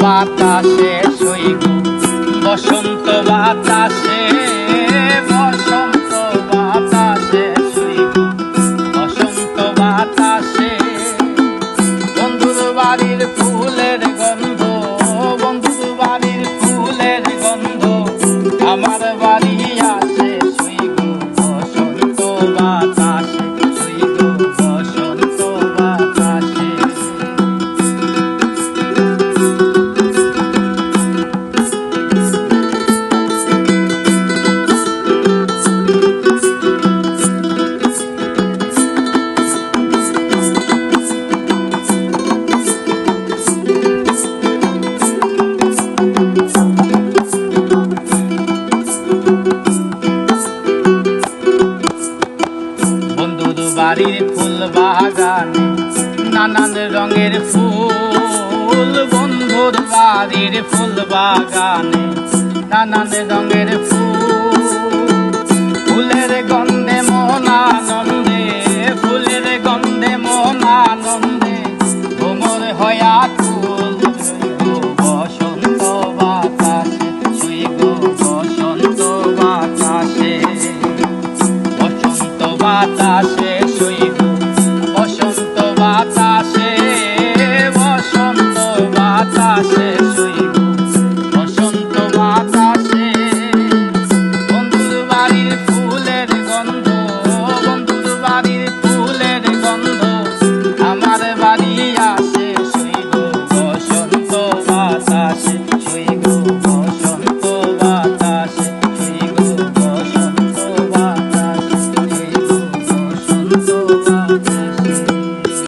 বাতাসে সইব বসন্ত বন্ধুর বাড়ির ফুল বাগান নানান রঙের ফুল বন্ধুর বাড়ির ফুল বাগানে নানান রঙের ফুল আসে তুই